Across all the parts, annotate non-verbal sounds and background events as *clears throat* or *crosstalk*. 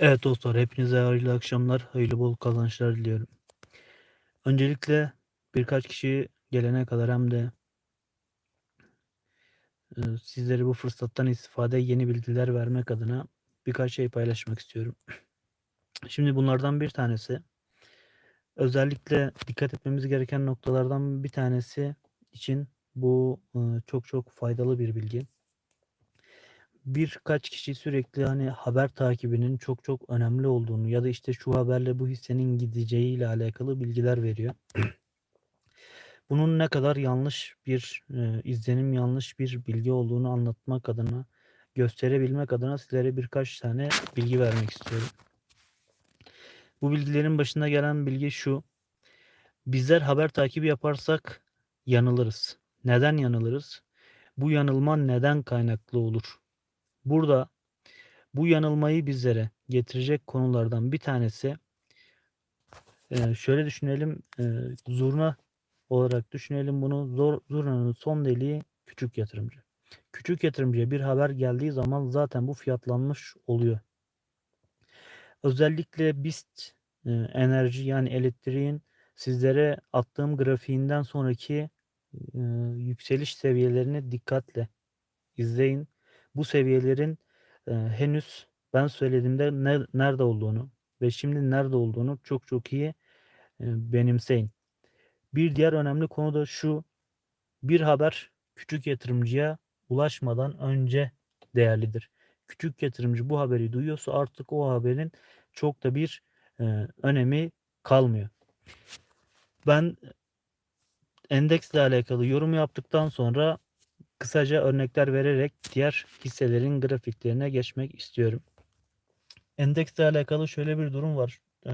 Evet dostlar, hepinize hayırlı akşamlar, hayırlı bol kazançlar diliyorum. Öncelikle birkaç kişi gelene kadar hem de e, sizlere bu fırsattan istifade yeni bilgiler vermek adına birkaç şey paylaşmak istiyorum. *clears throat* Şimdi bunlardan bir tanesi özellikle dikkat etmemiz gereken noktalardan bir tanesi için bu e, çok çok faydalı bir bilgi. Birkaç kişi sürekli hani haber takibinin çok çok önemli olduğunu ya da işte şu haberle bu hissenin gideceğiyle alakalı bilgiler veriyor. *clears throat* Bunun ne kadar yanlış bir e, izlenim, yanlış bir bilgi olduğunu anlatmak adına, gösterebilmek adına sizlere birkaç tane bilgi vermek istiyorum. Bu bilgilerin başında gelen bilgi şu. Bizler haber takibi yaparsak yanılırız. Neden yanılırız? Bu yanılma neden kaynaklı olur? Burada bu yanılmayı bizlere getirecek konulardan bir tanesi e, şöyle düşünelim e, zurna olarak düşünelim bunu zor, zurnanın son deliği küçük yatırımcı. Küçük yatırımcıya bir haber geldiği zaman zaten bu fiyatlanmış oluyor. Özellikle BIST e, enerji yani elektriğin sizlere attığım grafiğinden sonraki yükseliş seviyelerini dikkatle izleyin. Bu seviyelerin e, henüz ben söylediğimde ne, nerede olduğunu ve şimdi nerede olduğunu çok çok iyi e, benimseyin. Bir diğer önemli konu da şu. Bir haber küçük yatırımcıya ulaşmadan önce değerlidir. Küçük yatırımcı bu haberi duyuyorsa artık o haberin çok da bir e, önemi kalmıyor. Ben endeksle alakalı yorum yaptıktan sonra kısaca örnekler vererek diğer hisselerin grafiklerine geçmek istiyorum. Endeksle alakalı şöyle bir durum var e,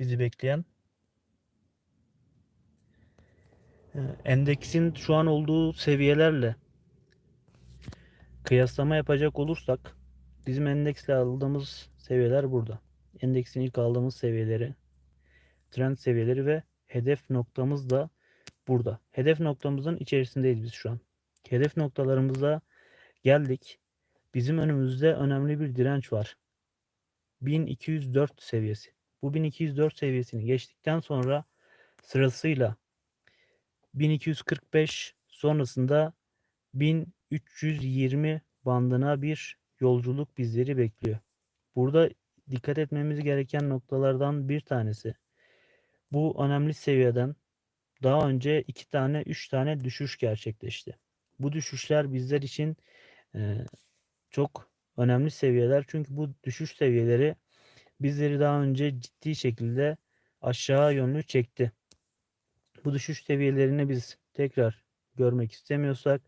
bizi bekleyen. E, endeksin şu an olduğu seviyelerle kıyaslama yapacak olursak bizim endeksle aldığımız seviyeler burada. Endeksin ilk aldığımız seviyeleri, trend seviyeleri ve hedef noktamız da burada. Hedef noktamızın içerisindeyiz biz şu an. Hedef noktalarımıza geldik. Bizim önümüzde önemli bir direnç var. 1204 seviyesi. Bu 1204 seviyesini geçtikten sonra sırasıyla 1245 sonrasında 1320 bandına bir yolculuk bizleri bekliyor. Burada dikkat etmemiz gereken noktalardan bir tanesi. Bu önemli seviyeden daha önce iki tane, üç tane düşüş gerçekleşti. Bu düşüşler bizler için e, çok önemli seviyeler. Çünkü bu düşüş seviyeleri bizleri daha önce ciddi şekilde aşağı yönlü çekti. Bu düşüş seviyelerini biz tekrar görmek istemiyorsak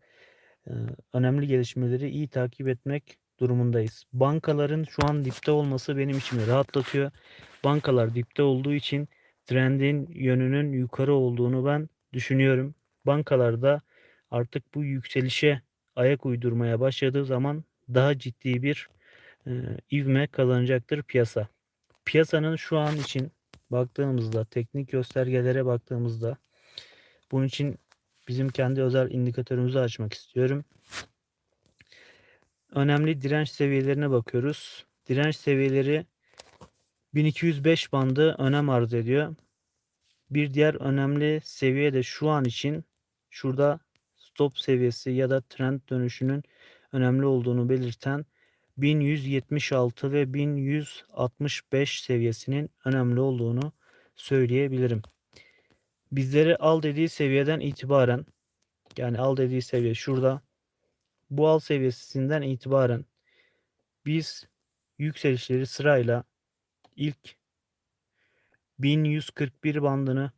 e, önemli gelişmeleri iyi takip etmek durumundayız. Bankaların şu an dipte olması benim içimi rahatlatıyor. Bankalar dipte olduğu için trendin yönünün yukarı olduğunu ben düşünüyorum. Bankalarda artık bu yükselişe ayak uydurmaya başladığı zaman daha ciddi bir e, ivme kazanacaktır piyasa. Piyasanın şu an için baktığımızda teknik göstergelere baktığımızda bunun için bizim kendi özel indikatörümüzü açmak istiyorum. Önemli direnç seviyelerine bakıyoruz. Direnç seviyeleri 1205 bandı önem arz ediyor. Bir diğer önemli seviye de şu an için şurada stop seviyesi ya da trend dönüşünün önemli olduğunu belirten 1176 ve 1165 seviyesinin önemli olduğunu söyleyebilirim. Bizleri al dediği seviyeden itibaren yani al dediği seviye şurada bu al seviyesinden itibaren biz yükselişleri sırayla ilk 1141 bandını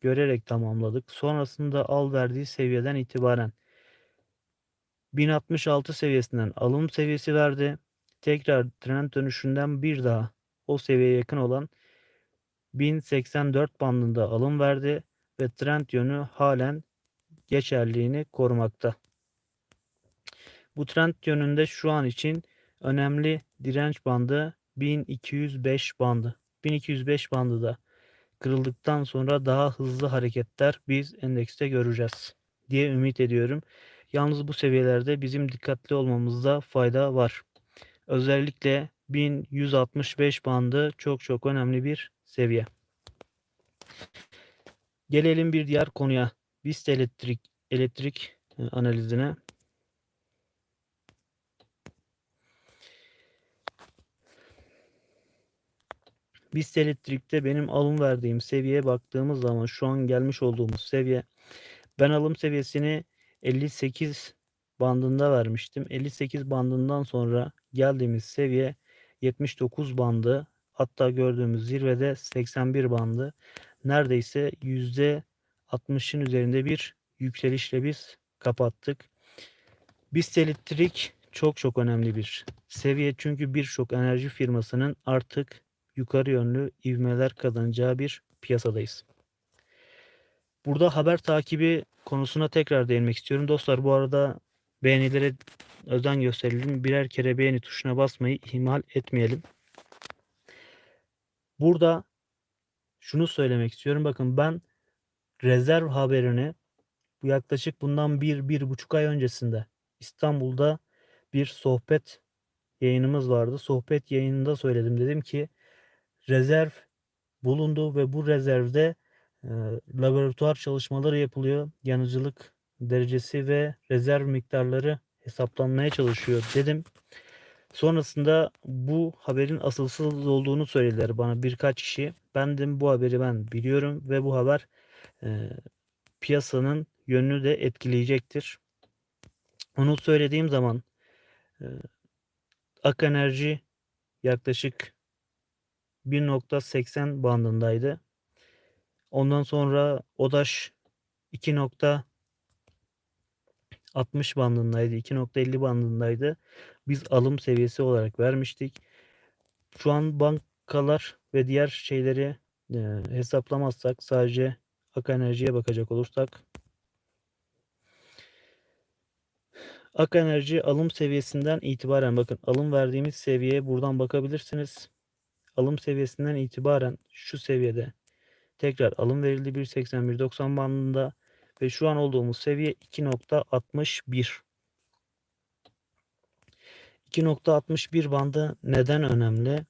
görerek tamamladık. Sonrasında al verdiği seviyeden itibaren 1066 seviyesinden alım seviyesi verdi. Tekrar trend dönüşünden bir daha o seviyeye yakın olan 1084 bandında alım verdi ve trend yönü halen geçerliğini korumakta. Bu trend yönünde şu an için önemli direnç bandı 1205 bandı. 1205 bandı da kırıldıktan sonra daha hızlı hareketler biz endekste göreceğiz diye ümit ediyorum. Yalnız bu seviyelerde bizim dikkatli olmamızda fayda var. Özellikle 1165 bandı çok çok önemli bir seviye. Gelelim bir diğer konuya. BIST elektrik elektrik e, analizine. BIST elektrikte benim alım verdiğim seviyeye baktığımız zaman şu an gelmiş olduğumuz seviye ben alım seviyesini 58 bandında vermiştim. 58 bandından sonra geldiğimiz seviye 79 bandı. Hatta gördüğümüz zirvede 81 bandı. Neredeyse %60'ın üzerinde bir yükselişle biz kapattık. BIST elektrik çok çok önemli bir seviye. Çünkü birçok enerji firmasının artık yukarı yönlü ivmeler kazanacağı bir piyasadayız. Burada haber takibi konusuna tekrar değinmek istiyorum. Dostlar bu arada beğenilere özen gösterelim. Birer kere beğeni tuşuna basmayı ihmal etmeyelim. Burada şunu söylemek istiyorum. Bakın ben rezerv haberini bu yaklaşık bundan bir, bir buçuk ay öncesinde İstanbul'da bir sohbet yayınımız vardı. Sohbet yayınında söyledim. Dedim ki rezerv bulundu ve bu rezervde laboratuvar çalışmaları yapılıyor. Yanıcılık derecesi ve rezerv miktarları hesaplanmaya çalışıyor dedim. Sonrasında bu haberin asılsız olduğunu söylediler bana birkaç kişi. Ben dedim bu haberi ben biliyorum ve bu haber e, piyasanın yönünü de etkileyecektir. Onu söylediğim zaman e, Ak Enerji yaklaşık 1.80 bandındaydı. Ondan sonra Odaş 2.60 bandındaydı. 2.50 bandındaydı. Biz alım seviyesi olarak vermiştik. Şu an bankalar ve diğer şeyleri e, hesaplamazsak sadece Ak Enerji'ye bakacak olursak Ak Enerji alım seviyesinden itibaren bakın alım verdiğimiz seviyeye buradan bakabilirsiniz. Alım seviyesinden itibaren şu seviyede tekrar alım verildi 1.81.90 bandında ve şu an olduğumuz seviye 2.61. 2.61 bandı neden önemli?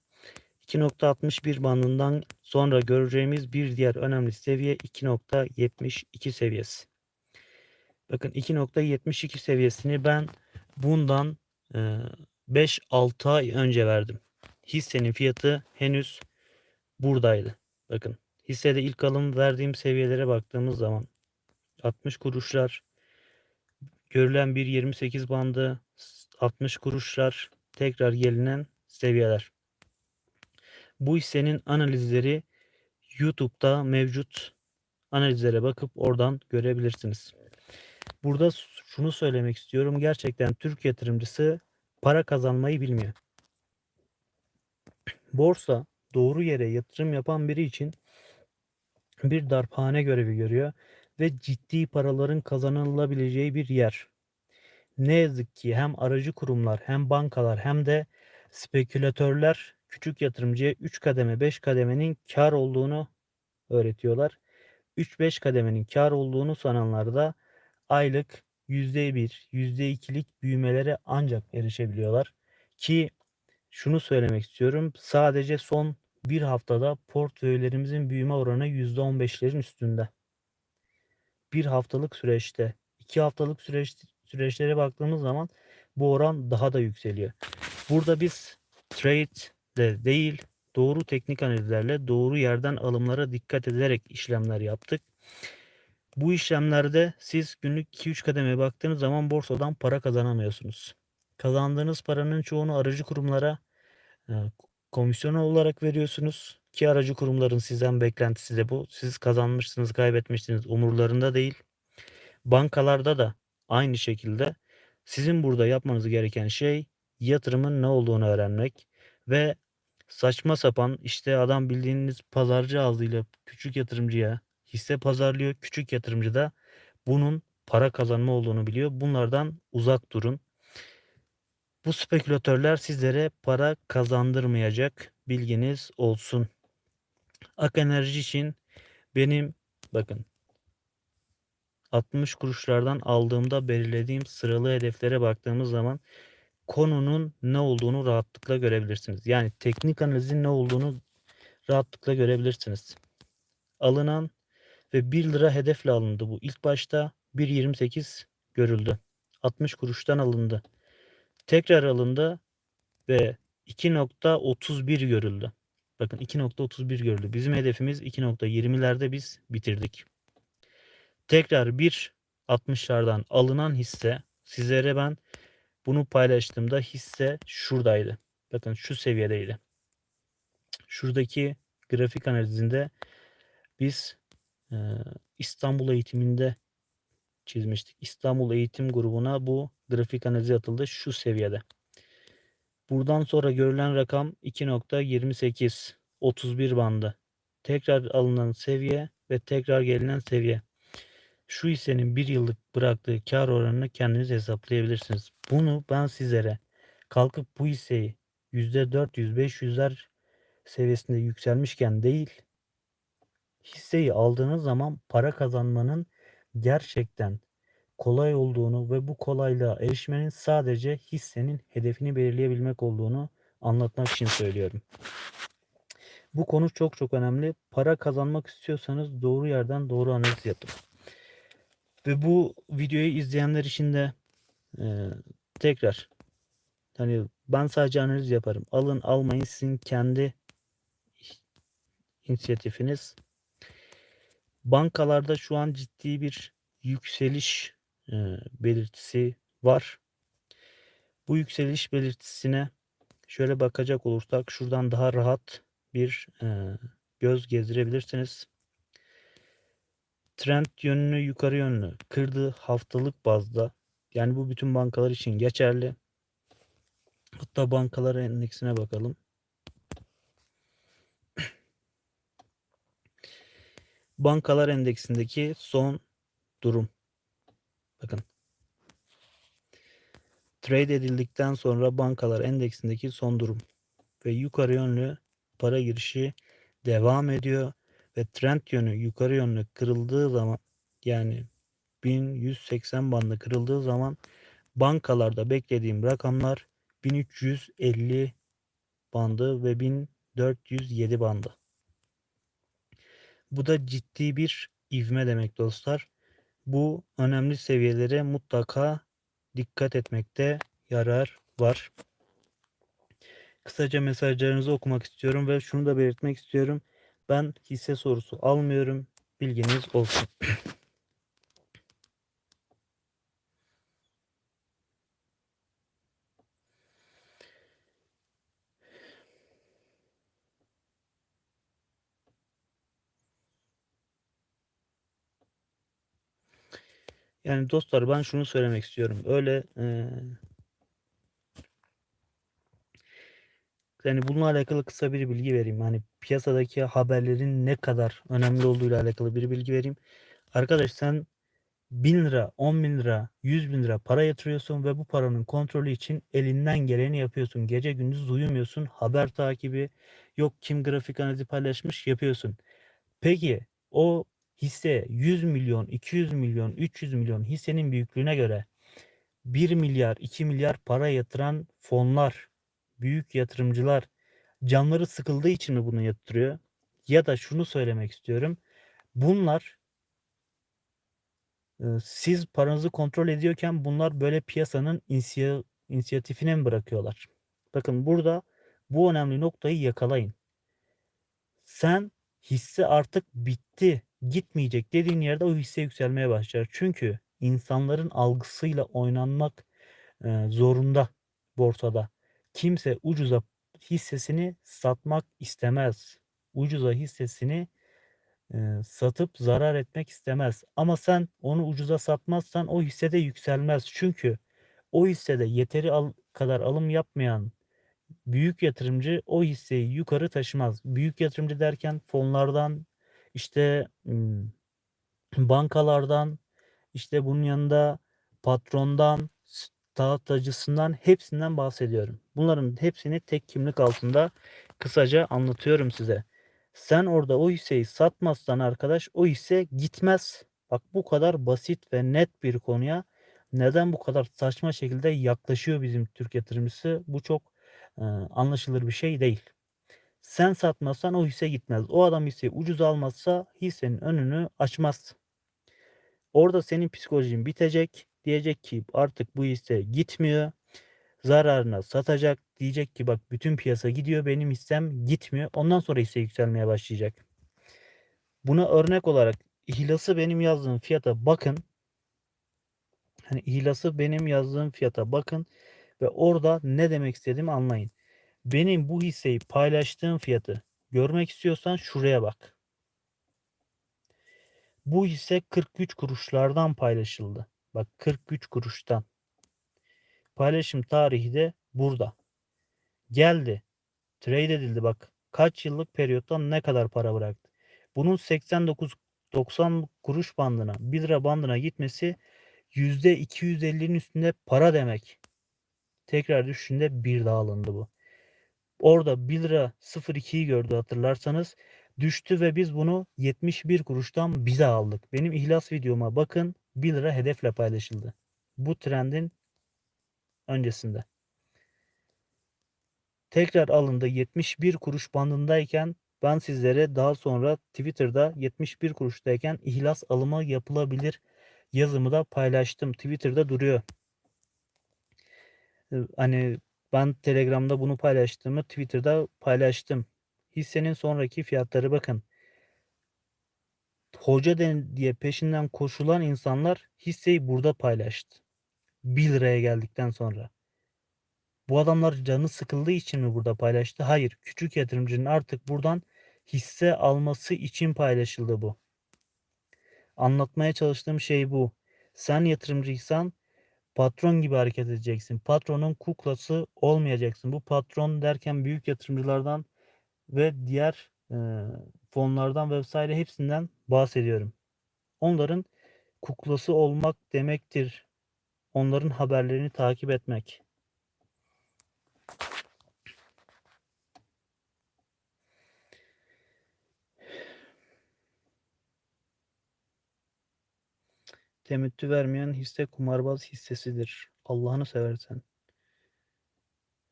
2.61 bandından sonra göreceğimiz bir diğer önemli seviye 2.72 seviyesi. Bakın 2.72 seviyesini ben bundan 5-6 ay önce verdim. Hissenin fiyatı henüz buradaydı. Bakın hissede ilk alım verdiğim seviyelere baktığımız zaman 60 kuruşlar görülen bir 28 bandı 60 kuruşlar tekrar gelinen seviyeler. Bu hissenin analizleri YouTube'da mevcut analizlere bakıp oradan görebilirsiniz. Burada şunu söylemek istiyorum. Gerçekten Türk yatırımcısı para kazanmayı bilmiyor. Borsa doğru yere yatırım yapan biri için bir darphane görevi görüyor ve ciddi paraların kazanılabileceği bir yer. Ne yazık ki hem aracı kurumlar hem bankalar hem de spekülatörler küçük yatırımcıya 3 kademe 5 kademenin kar olduğunu öğretiyorlar. 3-5 kademenin kar olduğunu sananlar da aylık %1, %2'lik büyümelere ancak erişebiliyorlar. Ki şunu söylemek istiyorum. Sadece son bir haftada portföylerimizin büyüme oranı %15'lerin üstünde. Bir haftalık süreçte, iki haftalık süreç, süreçlere baktığımız zaman bu oran daha da yükseliyor. Burada biz trade de değil, doğru teknik analizlerle doğru yerden alımlara dikkat ederek işlemler yaptık. Bu işlemlerde siz günlük 2-3 kademeye baktığınız zaman borsadan para kazanamıyorsunuz. Kazandığınız paranın çoğunu aracı kurumlara e, komisyon olarak veriyorsunuz. Ki aracı kurumların sizden beklentisi de bu. Siz kazanmışsınız, kaybetmişsiniz umurlarında değil. Bankalarda da aynı şekilde sizin burada yapmanız gereken şey yatırımın ne olduğunu öğrenmek ve saçma sapan işte adam bildiğiniz pazarcı ağzıyla küçük yatırımcıya hisse pazarlıyor. Küçük yatırımcı da bunun para kazanma olduğunu biliyor. Bunlardan uzak durun. Bu spekülatörler sizlere para kazandırmayacak. Bilginiz olsun. Ak Enerji için benim bakın 60 kuruşlardan aldığımda belirlediğim sıralı hedeflere baktığımız zaman konunun ne olduğunu rahatlıkla görebilirsiniz. Yani teknik analizin ne olduğunu rahatlıkla görebilirsiniz. Alınan ve 1 lira hedefle alındı bu. İlk başta 1.28 görüldü. 60 kuruştan alındı. Tekrar alındı ve 2.31 görüldü. Bakın 2.31 görüldü. Bizim hedefimiz 2.20'lerde biz bitirdik. Tekrar 1.60'lardan alınan hisse sizlere ben bunu paylaştığımda hisse şuradaydı. Bakın şu seviyedeydi. Şuradaki grafik analizinde biz e, İstanbul eğitiminde çizmiştik. İstanbul Eğitim Grubu'na bu grafik analizi atıldı şu seviyede. Buradan sonra görülen rakam 2.28 31 bandı. Tekrar alınan seviye ve tekrar gelinen seviye. Şu hissenin bir yıllık bıraktığı kar oranını kendiniz hesaplayabilirsiniz. Bunu ben sizlere kalkıp bu hisseyi %400-500'ler seviyesinde yükselmişken değil hisseyi aldığınız zaman para kazanmanın gerçekten kolay olduğunu ve bu kolaylığa erişmenin sadece hissenin hedefini belirleyebilmek olduğunu anlatmak için söylüyorum. Bu konu çok çok önemli. Para kazanmak istiyorsanız doğru yerden doğru analiz yapın. Ve bu videoyu izleyenler için de e, tekrar hani ben sadece analiz yaparım. Alın almayın sizin kendi inisiyatifiniz. Bankalarda şu an ciddi bir yükseliş belirtisi var. Bu yükseliş belirtisine şöyle bakacak olursak şuradan daha rahat bir göz gezdirebilirsiniz. Trend yönünü yukarı yönlü kırdı haftalık bazda. Yani bu bütün bankalar için geçerli. Hatta bankalar endeksine bakalım. Bankalar endeksindeki son durum. Bakın. Trade edildikten sonra bankalar endeksindeki son durum ve yukarı yönlü para girişi devam ediyor ve trend yönü yukarı yönlü kırıldığı zaman yani 1180 bandı kırıldığı zaman bankalarda beklediğim rakamlar 1350 bandı ve 1407 bandı. Bu da ciddi bir ivme demek dostlar. Bu önemli seviyelere mutlaka dikkat etmekte yarar var. Kısaca mesajlarınızı okumak istiyorum ve şunu da belirtmek istiyorum. Ben hisse sorusu almıyorum. Bilginiz olsun. *clears throat* Yani dostlar ben şunu söylemek istiyorum. Öyle e, yani bununla alakalı kısa bir bilgi vereyim. Hani piyasadaki haberlerin ne kadar önemli olduğuyla alakalı bir bilgi vereyim. Arkadaş sen 1000 lira, 10 bin lira, 100 bin lira para yatırıyorsun ve bu paranın kontrolü için elinden geleni yapıyorsun. Gece gündüz uyumuyorsun. Haber takibi yok kim grafik analizi paylaşmış yapıyorsun. Peki o hisse 100 milyon, 200 milyon, 300 milyon hissenin büyüklüğüne göre 1 milyar, 2 milyar para yatıran fonlar, büyük yatırımcılar canları sıkıldığı için mi bunu yatırıyor? Ya da şunu söylemek istiyorum. Bunlar siz paranızı kontrol ediyorken bunlar böyle piyasanın inisiya, inisiyatifine mi bırakıyorlar? Bakın burada bu önemli noktayı yakalayın. Sen hisse artık bitti, gitmeyecek dediğin yerde o hisse yükselmeye başlar. Çünkü insanların algısıyla oynanmak e, zorunda borsada. Kimse ucuza hissesini satmak istemez. Ucuza hissesini e, satıp zarar etmek istemez. Ama sen onu ucuza satmazsan o hissede yükselmez. Çünkü o hissede yeteri kadar alım yapmayan büyük yatırımcı o hisseyi yukarı taşımaz. Büyük yatırımcı derken fonlardan işte bankalardan işte bunun yanında patrondan dağıtıcısından hepsinden bahsediyorum. Bunların hepsini tek kimlik altında kısaca anlatıyorum size. Sen orada o hisseyi satmazsan arkadaş o hisse gitmez. Bak bu kadar basit ve net bir konuya neden bu kadar saçma şekilde yaklaşıyor bizim Türk yatırımcısı? Bu çok e, anlaşılır bir şey değil. Sen satmazsan o hisse gitmez. O adam hisseyi ucuz almazsa hissenin önünü açmaz. Orada senin psikolojin bitecek. Diyecek ki artık bu hisse gitmiyor. Zararına satacak. Diyecek ki bak bütün piyasa gidiyor benim hissem gitmiyor. Ondan sonra hisse yükselmeye başlayacak. Buna örnek olarak ihlası benim yazdığım fiyata bakın. Hani ihlası benim yazdığım fiyata bakın ve orada ne demek istediğimi anlayın. Benim bu hisseyi paylaştığım fiyatı görmek istiyorsan şuraya bak. Bu hisse 43 kuruşlardan paylaşıldı. Bak 43 kuruştan. Paylaşım tarihi de burada. Geldi. Trade edildi bak. Kaç yıllık periyottan ne kadar para bıraktı. Bunun 89 90 kuruş bandına 1 lira bandına gitmesi %250'nin üstünde para demek. Tekrar düşünde bir daha alındı bu. Orada 1 lira 02'yi gördü hatırlarsanız düştü ve biz bunu 71 kuruştan bize aldık. Benim ihlas videoma bakın 1 lira hedefle paylaşıldı. Bu trendin öncesinde. Tekrar alındı 71 kuruş bandındayken ben sizlere daha sonra Twitter'da 71 kuruştayken ihlas alımı yapılabilir yazımı da paylaştım. Twitter'da duruyor. Hani ben Telegram'da bunu paylaştığımı Twitter'da paylaştım. Hissenin sonraki fiyatları bakın. Hoca diye peşinden koşulan insanlar hisseyi burada paylaştı. 1 liraya geldikten sonra. Bu adamlar canı sıkıldığı için mi burada paylaştı? Hayır. Küçük yatırımcının artık buradan hisse alması için paylaşıldı bu. Anlatmaya çalıştığım şey bu. Sen yatırımcıysan patron gibi hareket edeceksin. Patronun kuklası olmayacaksın. Bu patron derken büyük yatırımcılardan ve diğer e, fonlardan vesaire hepsinden bahsediyorum. Onların kuklası olmak demektir. Onların haberlerini takip etmek. Temettü vermeyen hisse kumarbaz hissesidir. Allah'ını seversen.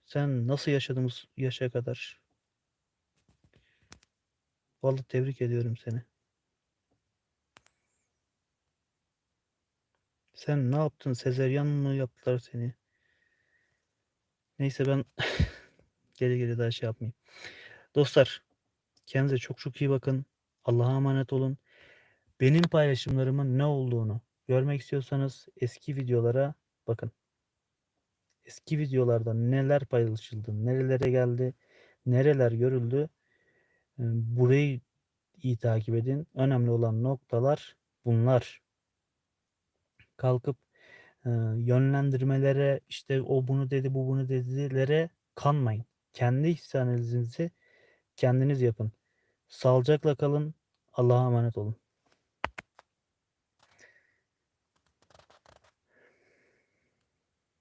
Sen nasıl yaşadığımız yaşa kadar? Vallahi tebrik ediyorum seni. Sen ne yaptın? Sezeryan mı yaptılar seni? Neyse ben *laughs* geri geri daha şey yapmayayım. Dostlar kendinize çok çok iyi bakın. Allah'a emanet olun. Benim paylaşımlarımın ne olduğunu görmek istiyorsanız eski videolara bakın. Eski videolarda neler paylaşıldı, nerelere geldi, nereler görüldü. Burayı iyi takip edin. Önemli olan noktalar bunlar. Kalkıp yönlendirmelere işte o bunu dedi bu bunu dedilere kanmayın. Kendi hisse kendiniz yapın. Sağlıcakla kalın. Allah'a emanet olun.